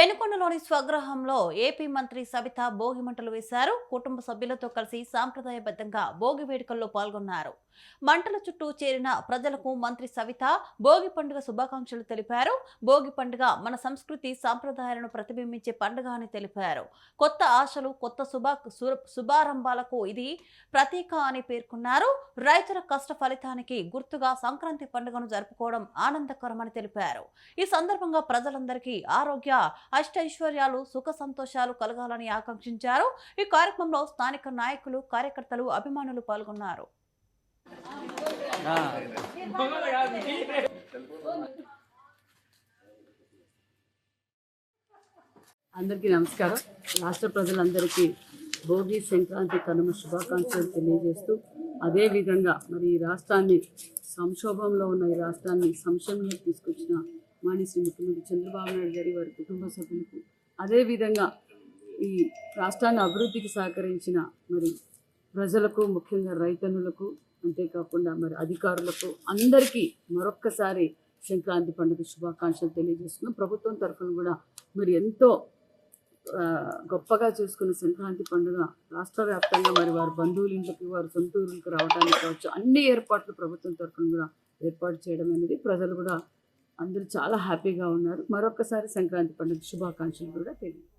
పెనుకొండలోని స్వగృహంలో AP మంత్రి సబిత భోగి మంటలు వేశారు. కుటుంబ సభ్యులతో కలిసి సాంప్రదాయబద్ధంగా భోగి వేడుకల్లో పాల్గొన్నారు. మంటల చుట్టూ చేరిన ప్రజలకు మంత్రి సవిత భోగి పండుగ శుభాకాంక్షలు తెలిపారు. భోగి పండుగ మన సంస్కృతి సాంప్రదాయాలను ప్రతిబింబించే పండుగ అని తెలిపారు. కొత్త ఆశలు కొత్త శుభ శుభారంభాలకు ఇది ప్రతీక అని పేర్కొన్నారు. రైతుల కష్ట ఫలితానికి గుర్తుగా సంక్రాంతి పండుగను జరుపుకోవడం ఆనందకరమని తెలిపారు. ఈ సందర్భంగా ప్రజలందరికీ ఆరోగ్య అష్టైశ్వర్యాలు సుఖ సంతోషాలు కలగాలని ఆకాంక్షించారు. ఈ కార్యక్రమంలో స్థానిక నాయకులు కార్యకర్తలు అభిమానులు పాల్గొన్నారు. అందరికీ నమస్కారం. రాష్ట్ర ప్రజలందరికీ భోగి సంక్రాంతి కనుమ శుభాకాంక్షలు తెలియజేస్తూ అదేవిధంగా మరి ఈ రాష్ట్రాన్ని సంక్షోభంలో ఉన్న ఈ రాష్ట్రాన్ని సంక్షేమంలో తీసుకొచ్చిన మాణిశ్రీ ముఖ్యమంత్రి చంద్రబాబు నాయుడు గారి వారి కుటుంబ సభ్యులకు అదేవిధంగా ఈ రాష్ట్రాన్ని అభివృద్ధికి సహకరించిన మరి ప్రజలకు ముఖ్యంగా రైతన్నులకు అంతేకాకుండా మరి అధికారులకు అందరికీ మరొక్కసారి సంక్రాంతి పండుగ శుభాకాంక్షలు తెలియజేస్తున్నాం ప్రభుత్వం తరఫున కూడా మరి ఎంతో గొప్పగా చేసుకున్న సంక్రాంతి పండుగ రాష్ట్ర వ్యాప్తంగా మరి వారి బంధువుల ఇంటికి వారి సొంత రావడానికి కావచ్చు అన్ని ఏర్పాట్లు ప్రభుత్వం తరఫున కూడా ఏర్పాటు చేయడం అనేది ప్రజలు కూడా అందరూ చాలా హ్యాపీగా ఉన్నారు. మరొకసారి సంక్రాంతి పండుగ శుభాకాంక్షలు కూడా తెలియదు